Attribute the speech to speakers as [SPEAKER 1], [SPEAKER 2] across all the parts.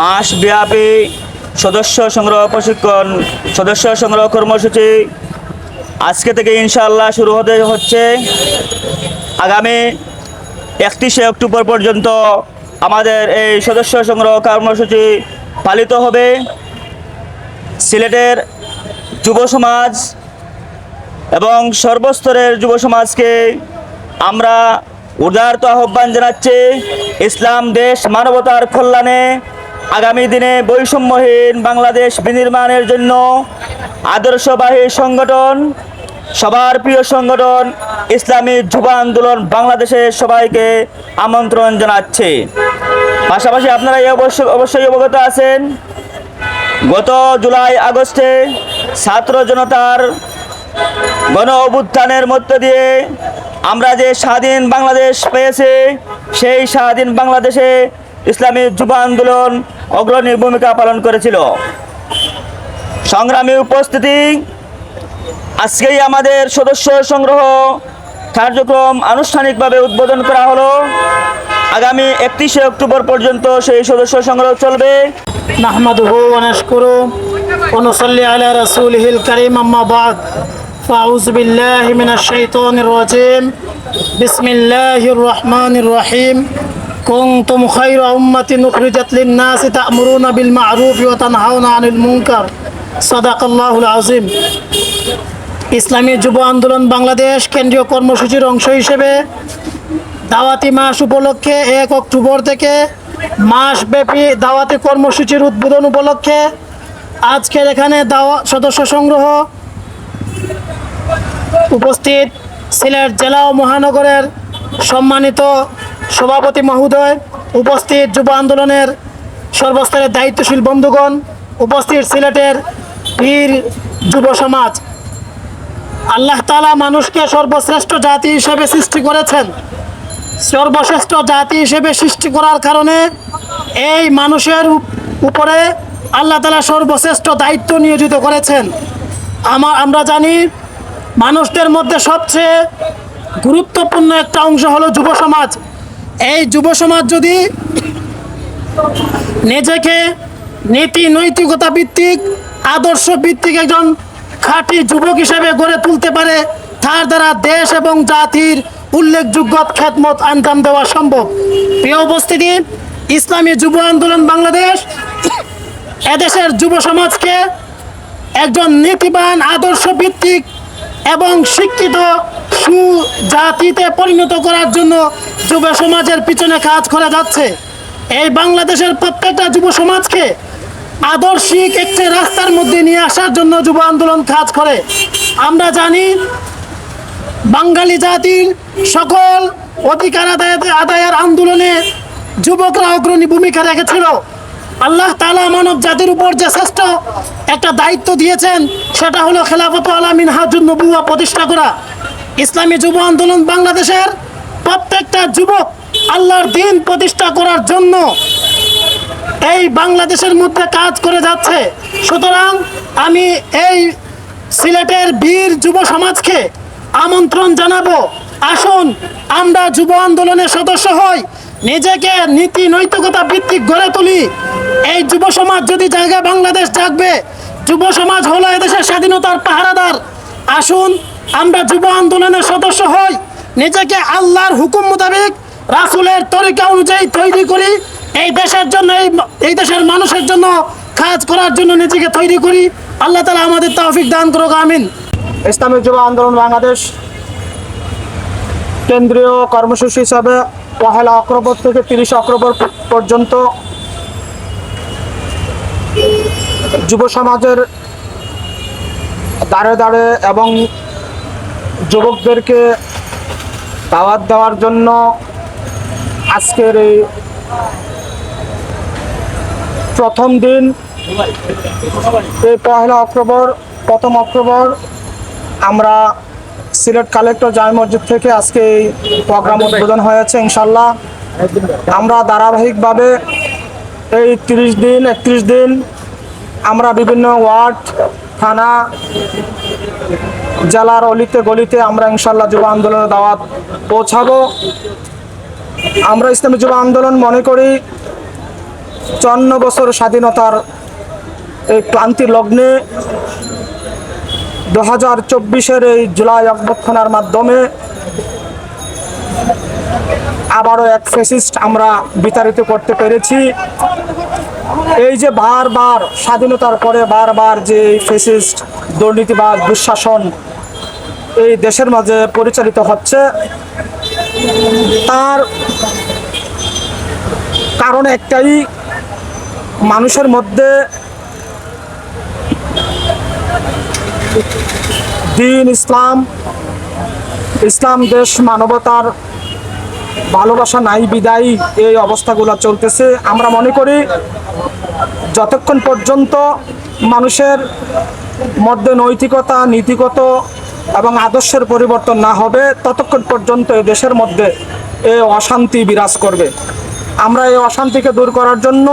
[SPEAKER 1] মাসব্যাপী সদস্য সংগ্রহ প্রশিক্ষণ, সদস্য সংগ্রহ কর্মসূচি আজকে থেকে ইনশাআল্লাহ শুরু হতে হচ্ছে। আগামী একত্রিশে অক্টোবর পর্যন্ত আমাদের এই সদস্য সংগ্রহ কর্মসূচি পালিত হবে। সিলেটের যুব সমাজ এবং সর্বস্তরের যুব সমাজকে আমরা উদারত আহ্বান জানাচ্ছি। ইসলাম, দেশ, মানবতার কল্যাণে আগামী দিনে বৈষম্যহীন বাংলাদেশ বিনির্মাণের জন্য আদর্শবাহী সংগঠন, সবার প্রিয় সংগঠন, ইসলামী যুব আন্দোলন বাংলাদেশের সবাইকে আমন্ত্রণ জানাচ্ছে। পাশাপাশি আপনারা এই অবশ্য, অবশ্যই অবগত আছেন, গত জুলাই আগস্টে ছাত্র জনতার গণ অভ্যুত্থানের মধ্য দিয়ে আমরা যে স্বাধীন বাংলাদেশ পেয়েছি, সেই স্বাধীন বাংলাদেশে ইসলামী যুব আন্দোলন অগ্রণী ভূমিকা পালন করেছিল। সংগ্রামী উপস্থিতি, আজকেই আমাদের সদস্য সংগ্রহ কার্যক্রম আনুষ্ঠানিকভাবে উদ্বোধন করা হলো। আগামী একত্রিশে অক্টোবর পর্যন্ত সেই সদস্য সংগ্রহ চলবে।
[SPEAKER 2] নাহমাদুহু ওয়ানাশকুরু ওয়ানুসাল্লি আলা রাসূলিহিল কারীম, আম্মা বাদ। ফাউযু রহিম। كنتم خير أمة أخرجت للناس تأمرون بالمعروف وتنهون عن المنكر صدق الله العظيم ইসলামী যুব আন্দোলন বাংলাদেশ কেন্দ্রীয় কর্মসূচির অংশ হিসেবে দাওয়াতি মাস উপলক্ষে এক অক্টোবর থেকে মাসব্যাপী দাওয়াতি কর্মসূচির উদ্বোধন উপলক্ষে আজকের এখানে দাওয়া সদস্য সংগ্রহ উপস্থিত সিলেট জেলা ও মহানগরের সম্মানিত সভাপতি মহোদয়, উপস্থিত যুব আন্দোলনের সর্বস্তরের দায়িত্বশীল বন্ধুগণ, উপস্থিত সিলেটের বীর যুব সমাজ। আল্লাহ তালা মানুষকে সর্বশ্রেষ্ঠ জাতি হিসেবে সৃষ্টি করেছেন। সর্বশ্রেষ্ঠ জাতি হিসেবে সৃষ্টি করার কারণে এই মানুষের উপরে আল্লাহ তালা সর্বশ্রেষ্ঠ দায়িত্ব নিয়োজিত করেছেন। আমার আমরা জানি মানুষদের মধ্যে সবচেয়ে গুরুত্বপূর্ণ একটা অংশ হলো যুব সমাজ। এই যুব সমাজ যদি নিজেকে নীতি নৈতিকতা ভিত্তিক, আদর্শ ভিত্তিক একজন খাঁটি যুবক হিসেবে গড়ে তুলতে পারে, তার দ্বারা দেশ এবং জাতির উল্লেখযোগ্য খ্যাতমত আঞ্জাম দেওয়া সম্ভব। প্রিয় উপস্থিতি, ইসলামী যুব আন্দোলন বাংলাদেশ এদেশের যুব সমাজকে একজন নীতিবান, আদর্শ ভিত্তিক এবং শিক্ষিত সুজাতিতে পরিণত করার জন্য যুব সমাজের পিছনে কাজ করা যাচ্ছে। এই বাংলাদেশের প্রত্যেকটা যুব সমাজকে আদর্শিক একটি রাস্তার মধ্যে নিয়ে আসার জন্য যুব আন্দোলন কাজ করে। আমরা জানি, বাঙালি জাতির সকল অধিকার আদায়, আদায়ের আন্দোলনে যুবকরা অগ্রণী ভূমিকা রেখেছিল। আল্লাহ তালা মানব জাতির উপর যে শ্রেষ্ঠ একটা দায়িত্ব দিয়েছেন, সেটা হলো খেলাফত আলামিন হাজুন নবুয়া প্রতিষ্ঠা করা। ইসলামী যুব আন্দোলন বাংলাদেশের প্রত্যেকটা যুবক আল্লাহর দিন প্রতিষ্ঠা করার জন্য এই বাংলাদেশের মধ্যে কাজ করে যাচ্ছে। সুতরাং আমি এই সিলেটের বীর যুব সমাজকে আমন্ত্রণ জানাব। আসুন, আমরা যুব আন্দোলনের সদস্য হই। নিজেকে নীতি নৈতিকতা ভিত্তিক গড়ে তুলি। এই যুব সমাজ যদি জায়গায় বাংলাদেশ জাগবে, যুব সমাজ হলো এদেশের স্বাধীনতার পাহারাদার। আসুন আমরা যুব আন্দোলনের সদস্য হই। নিজেকে আল্লাহর হুকুম মোতাবেক রাসুলের তরিকা অনুযায়ী তৈরি করি। এই দেশের জন্য, এই এই দেশের মানুষের জন্য কাজ করার জন্য নিজেকে তৈরি করি। আল্লাহ তালা আমাদের তৌফিক দান করুক, আমিন।
[SPEAKER 3] ইসলামী যুব আন্দোলন বাংলাদেশ কেন্দ্রীয় কর্মসূচি হিসাবে পহেলা অক্টোবর থেকে তিরিশ অক্টোবর পর্যন্ত যুব সমাজের দাঁড়ে দাঁড়ে এবং যুবকদেরকে দাওয়াত দেওয়ার জন্য আজকের এই প্রথম দিন। এই পহেলা অক্টোবর, প্রথম অক্টোবর আমরা সিলেট কালেক্টর জামে মসজিদ থেকে আজকে এই প্রোগ্রাম উদ্বোধন হয়েছে ইনশাল্লাহ আমরা ধারাবাহিকভাবে এই তিরিশ দিন, একত্রিশ দিন আমরা বিভিন্ন ওয়ার্ড থানা, জেলার অলিতে গলিতে আমরা ইনশাল্লাহ যুব আন্দোলনের দাওয়াত পৌঁছাবো। আমরা ইসলামী যুব আন্দোলন মনে করি চন্ন বছর স্বাধীনতার এই ক্লান্তি লগ্নে দু হাজার চব্বিশের এই জুলাই অভ্যর্থনার মাধ্যমে আবারও এক ফেসিস্ট আমরা বিতাড়িত করতে পেরেছি। এই যে বারবার স্বাধীনতার পরে বারবার যে ফেসিস্ট দুর্নীতিবাদ দুঃশাসন এই দেশের মাঝে পরিচালিত হচ্ছে, তার কারণ একটাই, মানুষের মধ্যে দিন, ইসলাম ইসলাম দেশ মানবতার ভালোবাসা নাই, বিদায়ী এই অবস্থাগুলো চলতেছে। আমরা মনে করি যতক্ষণ পর্যন্ত মানুষের মধ্যে নৈতিকতা, নীতিগত এবং আদর্শের পরিবর্তন না হবে, ততক্ষণ পর্যন্ত এই দেশের মধ্যে এই অশান্তি বিরাজ করবে। আমরা এই অশান্তিকে দূর করার জন্য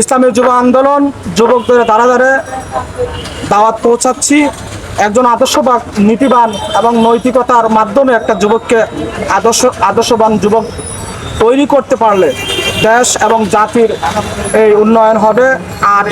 [SPEAKER 3] ইসলামী যুব আন্দোলন, যুবকদের দ্বারা দ্বারে দাওয়াত পৌঁছাচ্ছি। একজন আদর্শবান, নীতিবান এবং নৈতিকতার মাধ্যমে একটা যুবককে আদর্শ, আদর্শবান যুবক তৈরি করতে পারলে দেশ এবং জাতির এই উন্নয়ন হবে। আর